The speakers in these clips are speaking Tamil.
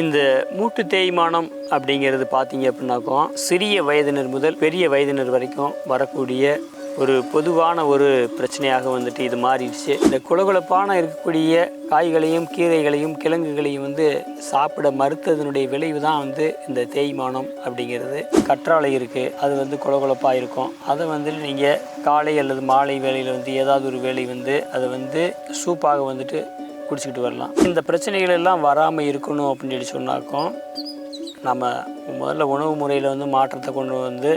இந்த மூட்டு தேய்மானம் அப்படிங்கிறது பார்த்தீங்க அப்படின்னாக்கோ சிறிய வயதினர் முதல் பெரிய வயதினர் வரைக்கும் வரக்கூடிய ஒரு பொதுவான ஒரு பிரச்சனையாக வந்துட்டு இது மாறிடுச்சு. இந்த குளகுளப்பான இருக்கக்கூடிய காய்களையும் கீரைகளையும் கிழங்குகளையும் வந்து சாப்பிட மறுத்ததனுடைய விளைவு தான் வந்து இந்த தேய்மானம் அப்படிங்கிறது. கற்றாழை இருக்குது அது வந்து குளகுளப்பாக இருக்கும். அதை வந்து நீங்கள் காலை அல்லது மாலை வேலையில் வந்து ஏதாவது ஒரு வேலை வந்து அதை வந்து சூப்பாக வந்துட்டு குடிச்சிக்கிட்டு வரலாம். இந்த பிரச்சனைகள் எல்லாம் வராமல் இருக்கணும் அப்படின்னு சொல்லி சொன்னாக்கும் நம்ம முதல்ல உணவு முறையில் வந்து மாற்றத்தை கொண்டு வந்து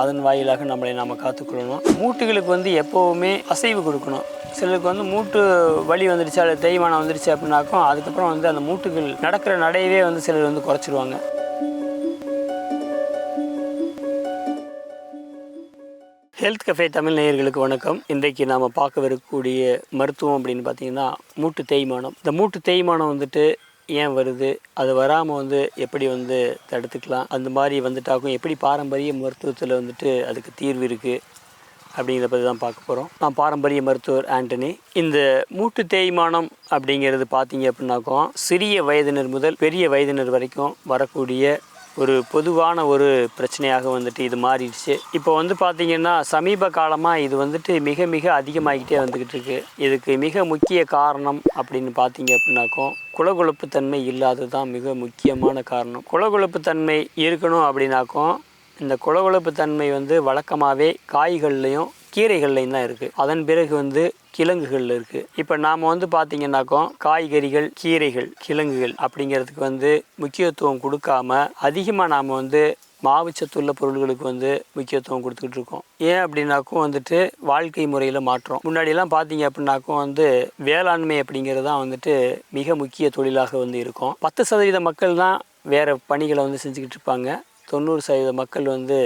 அதன் வாயிலாக நம்மளை நாம் காத்துக்கொள்ளணும். மூட்டுகளுக்கு வந்து எப்போவுமே அசைவு கொடுக்கணும். சிலருக்கு வந்து மூட்டு வலி வந்துடுச்சு அல்லது தேய்மானம் வந்துடுச்சு அப்படின்னாக்கும் அதுக்கப்புறம் வந்து அந்த மூட்டுகள் நடக்கிற நடையவே வந்து சிலர் வந்து குறைச்சிருவாங்க. ஹெல்த் கஃபே தமிழ் நேயர்களுக்கு வணக்கம். இன்றைக்கு நாம் பார்க்கவிருக்கக்கூடிய மருத்துவம் அப்படின்னு பார்த்தீங்கன்னா மூட்டு தேய்மானம். இந்த மூட்டு தேய்மானம் வந்துட்டு ஏன் வருது? அது வராமல் வந்து எப்படி வந்து தடுத்துக்கலாம்? அந்த மாதிரி வந்துட்டாக்கும் எப்படி பாரம்பரிய மருத்துவத்தில் வந்துட்டு அதுக்கு தீர்வு இருக்குது அப்படிங்கிறத பற்றி தான் பார்க்க போகிறோம் நான் பாரம்பரிய மருத்துவர் ஆண்டனி. இந்த மூட்டு தேய்மானம் அப்படிங்கிறது பார்த்தீங்க அப்படின்னாக்கும் சிறிய வயதினர் முதல் பெரிய வயதினர் வரைக்கும் வரக்கூடிய ஒரு பொதுவான ஒரு பிரச்சனையாக வந்துட்டு இது மாறிடுச்சு. இப்போ வந்து பார்த்திங்கன்னா சமீப காலமாக இது வந்துட்டு மிக மிக அதிகமாகிட்டே வந்துக்கிட்டு இருக்கு. இதுக்கு மிக முக்கிய காரணம் அப்படின்னு பார்த்தீங்க அப்படின்னாக்கோ குலகுழப்புத்தன்மை இல்லாதது தான் மிக முக்கியமான காரணம். குலகுழப்புத்தன்மை இருக்கணும் அப்படின்னாக்கோ இந்த குலகுழப்புத்தன்மை வந்து வழக்கமாகவே காய்கள்லேயும் கீரைகள்லையும் தான் இருக்குது அதன் பிறகு வந்து கிழங்குகளில் இருக்குது இப்போ நாம் வந்து பார்த்திங்கனாக்கோ காய்கறிகள் கீரைகள் கிழங்குகள் அப்படிங்கிறதுக்கு வந்து முக்கியத்துவம் கொடுக்காம அதிகமாக நாம் வந்து மாவுச்சத்துள்ள பொருள்களுக்கு வந்து முக்கியத்துவம் கொடுத்துக்கிட்டு இருக்கோம். ஏன் அப்படின்னாக்கும் வந்துட்டு வாழ்க்கை முறையில் மாற்றம். முன்னாடியெல்லாம் பார்த்தீங்க அப்படின்னாக்கும் வந்து வேளாண்மை அப்படிங்கிறது தான் வந்துட்டு மிக முக்கிய தொழிலாக வந்து இருக்கும். பத்து சதவீத மக்கள் தான் வேறு பணிகளை வந்து செஞ்சுக்கிட்டு இருப்பாங்க. தொண்ணூறு சதவீத மக்கள் வந்து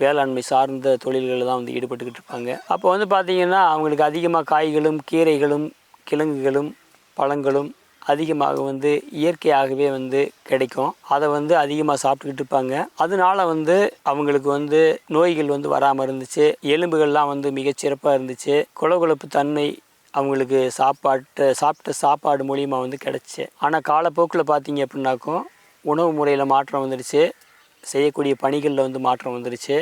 வேளாண்மை சார்ந்த தொழில்களில் தான் வந்து ஈடுபட்டுக்கிட்டு இருப்பாங்க. அப்போ வந்து பார்த்திங்கன்னா அவங்களுக்கு அதிகமாக காய்களும் கீரைகளும் கிழங்குகளும் பழங்களும் அதிகமாக வந்து இயற்கையாகவே வந்து கிடைக்கும். அதை வந்து அதிகமாக சாப்பிட்டுக்கிட்டு இருப்பாங்க. அதனால வந்து அவங்களுக்கு வந்து நோய்கள் வந்து வராமல் இருந்துச்சு. எலும்புகள்லாம் வந்து மிகச்சிறப்பாக இருந்துச்சு. குளகுழப்பு தன்மை அவங்களுக்கு சாப்பாட்டு சாப்பிட்ட சாப்பாடு மூலியமாக வந்து கிடச்சி. ஆனால் காலப்போக்கில் பார்த்தீங்க அப்படின்னாக்கும் உணவு முறையில் மாற்றம் வந்துடுச்சு. செய்யக்கூடிய பணிகளில் வந்து மாற்றம் வந்துடுச்சு.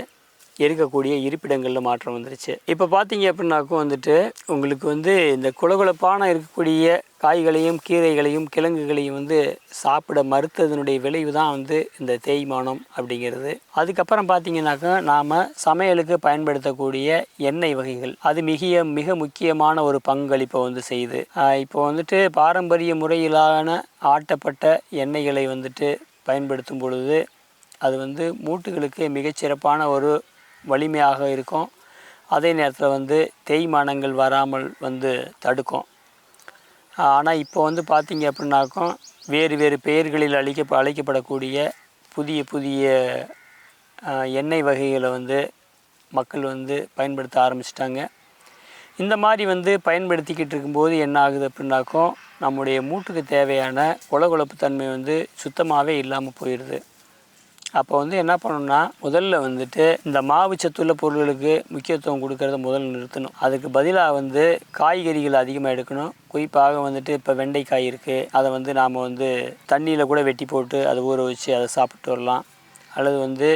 இருக்கக்கூடிய இருப்பிடங்களில் மாற்றம் வந்துருச்சு. இப்போ பார்த்தீங்க அப்படின்னாக்கும் வந்துட்டு உங்களுக்கு வந்து இந்த குலகுலப்பான இருக்கக்கூடிய காய்களையும் கீரைகளையும் கிழங்குகளையும் வந்து சாப்பிட மறுத்ததனுடைய விளைவு தான் வந்து இந்த தேய்மானம் அப்படிங்கிறது. அதுக்கப்புறம் பார்த்தீங்கன்னாக்கா நாம் சமையலுக்கு பயன்படுத்தக்கூடிய எண்ணெய் வகைகள். அது மிக மிக முக்கியமான ஒரு பங்களிப்பை வந்து செய்யுது. இப்போ வந்துட்டு பாரம்பரிய முறையிலான ஆட்டப்பட்ட எண்ணெய்களை வந்துட்டு பயன்படுத்தும் பொழுது அது வந்து மூட்டுகளுக்கு மிகச்சிறப்பான ஒரு வலிமையாக இருக்கும். அதே நேரத்தில் வந்து தேய்மானங்கள் வராமல் வந்து தடுக்கும். ஆனால் இப்போ வந்து பார்த்திங்க அப்படின்னாக்கும் வேறு வேறு பெயர்களில் அழிக்க அழைக்கப்படக்கூடிய புதிய புதிய எண்ணெய் வகைகளை வந்து மக்கள் வந்து பயன்படுத்த ஆரம்பிச்சிட்டாங்க. இந்த மாதிரி வந்து பயன்படுத்திக்கிட்டு இருக்கும்போது என்ன ஆகுது அப்படின்னாக்கும் நம்முடைய மூட்டுக்கு தேவையான குளகுழப்பு தன்மை வந்து சுத்தமாகவே இல்லாமல் போயிடுது அப்போ வந்து என்ன பண்ணணும்னா முதல்ல வந்துட்டு இந்த மாவு சத்துள்ள பொருள்களுக்கு முக்கியத்துவம் கொடுக்கறத முதல்ல நிறுத்தணும். அதுக்கு பதிலாக வந்து காய்கறிகள் அதிகமாக எடுக்கணும். குறிப்பாக வந்துட்டு இப்போ வெண்டைக்காய் இருக்குது அதை வந்து நாம் வந்து தண்ணியில் கூட வெட்டி போட்டு அதை ஊற வச்சு அதை சாப்பிட்டு வரலாம். அல்லது வந்து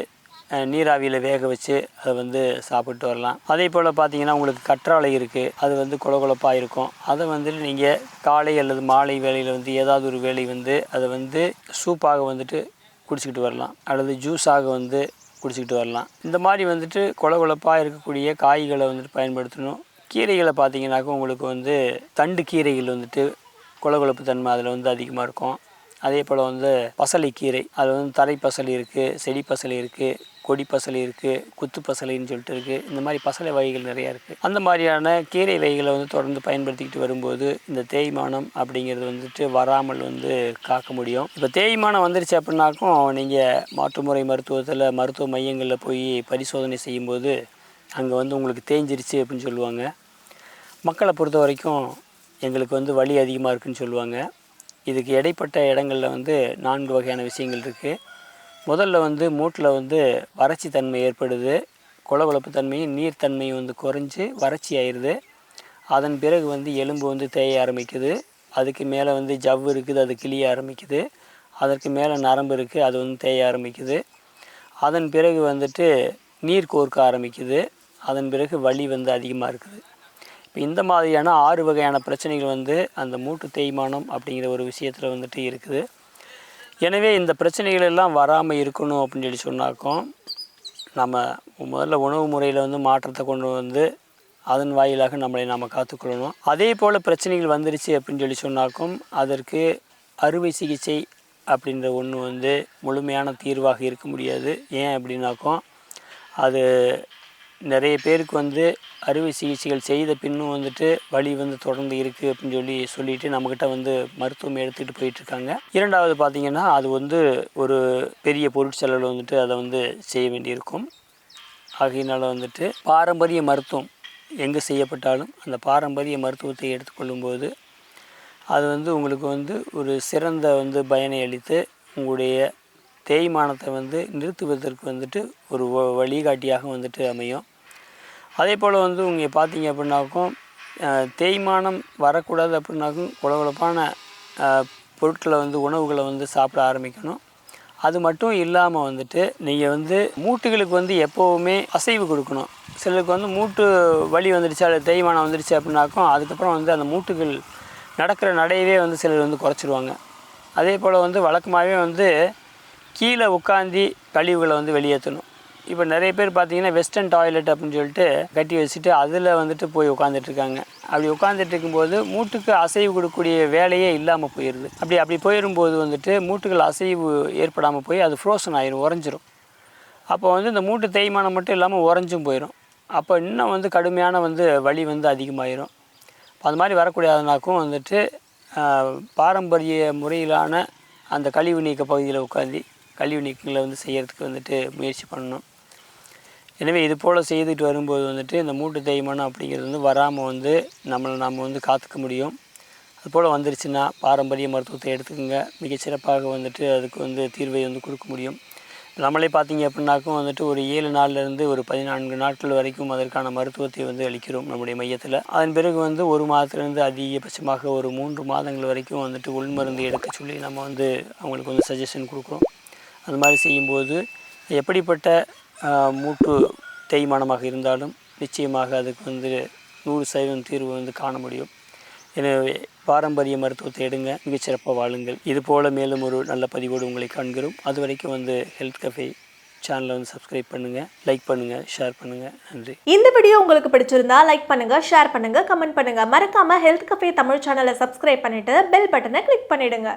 நீராவியில் வேக வச்சு அதை வந்து சாப்பிட்டு வரலாம். அதே போல் பார்த்தீங்கன்னா உங்களுக்கு கற்றாழை இருக்குது அது வந்து குளகுளப்பாக இருக்கும். அதை வந்துட்டு நீங்கள் காலை அல்லது மாலை வேலையில் வந்து ஏதாவது ஒரு வேலை வந்து அதை வந்து சூப்பாக வந்துட்டு குடிச்சிக்கிட்டு வரலாம். அல்லது ஜூஸாக வந்து குடிச்சிக்கிட்டு வரலாம். இந்த மாதிரி வந்துட்டு குளகுளப்பாக இருக்கக்கூடிய காய்களை வந்துட்டு பயன்படுத்தணும். கீரைகளை பார்த்தீங்கன்னாக்கா உங்களுக்கு வந்து தண்டு கீரைகள் வந்துட்டு குளகுளப்பு தன்மை அதில் வந்து அதிகமாக இருக்கும். அதே போல் வந்து பசலை கீரை அதில் வந்து தரை பசலி இருக்குது செடி பசலி இருக்குது கொடி பசலை இருக்குது குத்து பசலைன்னு சொல்லிட்டு இருக்குது இந்த மாதிரி பசலை வகைகள் நிறையா இருக்குது அந்த மாதிரியான கீரை வகைகளை வந்து தொடர்ந்து பயன்படுத்திக்கிட்டு வரும்போது இந்த தேய்மானம் அப்படிங்கிறது வந்துட்டு வராமல் வந்து காக்க முடியும். இப்போ தேய்மானம் வந்துருச்சு அப்படின்னாக்கும் நீங்கள் மாற்றுமுறை மருத்துவத்தில் மருத்துவ மையங்களில் போய் பரிசோதனை செய்யும்போது அங்கே வந்து உங்களுக்கு தேஞ்சிருச்சு அப்படின்னு சொல்லுவாங்க. மக்களை பொறுத்த வரைக்கும் எங்களுக்கு வந்து வலி அதிகமாக இருக்குன்னு சொல்லுவாங்க. இதுக்கு இடைப்பட்ட இடங்களில் வந்து நான்கு வகையான விஷயங்கள் இருக்குது முதல்ல வந்து மூட்டில் வந்து வறட்சி தன்மை ஏற்படுது. குளகுழப்பு தன்மையும் நீர்த்தன்மையும் வந்து குறைஞ்சி வறட்சி ஆயிடுது அதன் பிறகு வந்து எலும்பு வந்து தேய ஆரம்பிக்குது. அதுக்கு மேலே வந்து ஜவ்வு இருக்குது அது கிளிய ஆரம்பிக்குது. அதற்கு மேலே நரம்பு இருக்குது அது வந்து தேய ஆரம்பிக்குது. அதன் பிறகு வந்துட்டு நீர் கோர்க்க ஆரம்பிக்குது. அதன் பிறகு வலி வந்து அதிகமாக இருக்குது. இப்போ இந்த மாதிரியான ஆறு வகையான பிரச்சனைகள் வந்து அந்த மூட்டு தேய்மானம் அப்படிங்கிற ஒரு விஷயத்தில் வந்துட்டு இருக்குது. எனவே இந்த பிரச்சனைகள் எல்லாம் வராமல் இருக்கணும் அப்படின்னு சொல்லி சொன்னாக்கும் நம்ம முதல்ல உணவு முறையில் வந்து மாற்றத்தை கொண்டு வந்து அதன் வாயிலாக நம்மளை நாம் காத்துக்கொள்ளணும். அதே போல் பிரச்சனைகள் வந்துருச்சு அப்படின்னு சொல்லி சொன்னாக்கும் அதற்கு அறுவை சிகிச்சை அப்படின்ற ஒன்று வந்து முழுமையான தீர்வாக இருக்க முடியாது. ஏன் அப்படின்னாக்கும் அது நிறைய பேருக்கு வந்து அறுவை சிகிச்சைகள் செய்த பின்னும் வந்துட்டு வலி வந்து தொடர்ந்து இருக்குது அப்படின்னு சொல்லி சொல்லிட்டு நம்மக்கிட்ட வந்து மருத்துவம் எடுத்துகிட்டு போயிட்டுருக்காங்க. இரண்டாவது பார்த்திங்கன்னா அது வந்து ஒரு பெரிய பொருட்செலவில் வந்துட்டு அதை வந்து செய்ய வேண்டியிருக்கும். ஆகையினால் வந்துட்டு பாரம்பரிய மருத்துவம் எங்கே செய்யப்பட்டாலும் அந்த பாரம்பரிய மருத்துவத்தை எடுத்துக்கொள்ளும்போது அது வந்து உங்களுக்கு வந்து ஒரு சிறந்த வந்து பயனை அளித்து உங்களுடைய தேய்மானத்தை வந்து நிறுத்துவதற்கு வந்துட்டு ஒரு வ- வழிகாட்டியாக வந்துட்டு அமையும். அதே போல் வந்து இங்கே பார்த்தீங்க அப்படின்னாக்கும் தேய்மானம் வரக்கூடாது அப்படின்னாக்கும் குளகுழப்பான பொருட்களை வந்து உணவுகளை வந்து சாப்பிட ஆரம்பிக்கணும். அது மட்டும் இல்லாமல் வந்துட்டு நீங்கள் வந்து மூட்டுகளுக்கு வந்து எப்போவுமே அசைவு கொடுக்கணும். சிலருக்கு வந்து மூட்டு வலி வந்துடுச்சு அல்லது தேய்மானம் வந்துடுச்சு அப்படின்னாக்கும் அதுக்கப்புறம் வந்து அந்த மூட்டுகள் நடக்கிற நடையவே வந்து சிலர் வந்து குறைச்சிருவாங்க. அதே போல் வந்து வழக்கமாகவே வந்து கீழே உட்காந்து கழிவுகளை வந்து வெளியேற்றணும். இப்போ நிறைய பேர் பார்த்தீங்கன்னா வெஸ்டர்ன் டாய்லெட் அப்படின்னு சொல்லிட்டு கட்டி வச்சுட்டு அதில் வந்துட்டு போய் உட்காந்துட்ருக்காங்க அப்படி உட்காந்துட்டு இருக்கும்போது மூட்டுக்கு அசைவு கொடுக்கக்கூடிய வேலையே இல்லாமல் போயிடுது அப்படி அப்படி போயிடும்போது வந்துட்டு மூட்டுகள் அசைவு ஏற்படாமல் போய் அது ஃப்ரோசன் ஆயிரும் உறைஞ்சிரும். அப்போ வந்து இந்த மூட்டு தேய்மானம் மட்டும் இல்லாமல் உறைஞ்சும் போயிடும் அப்போ இன்னும் வந்து கடுமையான வந்து வலி வந்து அதிகமாயிரும். அது மாதிரி வரக்கூடியதுனாக்கும் வந்துட்டு பாரம்பரிய முறையிலான அந்த கழிவு நீக்க பகுதியில் உட்காந்து கழிவு நீக்கங்களை வந்து செய்கிறதுக்கு வந்துட்டு முயற்சி பண்ணணும். எனவே இது போல் செய்துட்டு வரும்போது வந்துட்டு இந்த மூட்டு தேய்மானம் அப்படிங்கிறது வந்து வராமல் வந்து நம்மளை நாம் வந்து காத்துக்க முடியும். அதுபோல் வந்துருச்சுன்னா பாரம்பரிய மருத்துவத்தை எடுத்துக்கோங்க. மிகச்சிறப்பாக வந்துட்டு அதுக்கு வந்து தீர்வை வந்து கொடுக்க முடியும். நம்மளே பார்த்தீங்க அப்படின்னாக்கும் வந்துட்டு ஒரு ஏழு நாள்லேருந்து ஒரு பதினான்கு நாட்கள் வரைக்கும் அதற்கான மருத்துவத்தை வந்து அளிக்கிறோம் நம்முடைய மையத்தில். அதன் பிறகு வந்து ஒரு மாதத்துலேருந்து அதிகபட்சமாக ஒரு மூன்று மாதங்கள் வரைக்கும் வந்துட்டு உள்மருந்து எடுக்க சொல்லி நம்ம வந்து அவங்களுக்கு வந்து சஜஷன் கொடுக்குறோம். அந்த மாதிரி செய்யும்போது எப்படிப்பட்ட மூட்டு தேய்மானமாக இருந்தாலும் நிச்சயமாக அதுக்கு வந்து நூறு சதவீதம் தீர்வு வந்து காண முடியும். எனவே பாரம்பரிய மருத்துவத்தை எடுங்க மிகச்சிறப்பாக வாழுங்கள். இது போல் மேலும் ஒரு நல்ல பதிவோடு உங்களை காண்கிறோம். அது வரைக்கும் வந்து ஹெல்த் கஃபே சேனலை வந்து சப்ஸ்கிரைப் பண்ணுங்கள் லைக் பண்ணுங்கள் ஷேர் பண்ணுங்கள் நன்றி. இந்த வீடியோ உங்களுக்கு பிடிச்சிருந்தா லைக் பண்ணுங்க ஷேர் பண்ணுங்க கமெண்ட் பண்ணுங்க. மறக்காம ஹெல்த் கஃபே தமிழ் சேனலை சப்ஸ்கிரைப் பண்ணிட்டு பெல் பட்டனை கிளிக் பண்ணிடுங்க.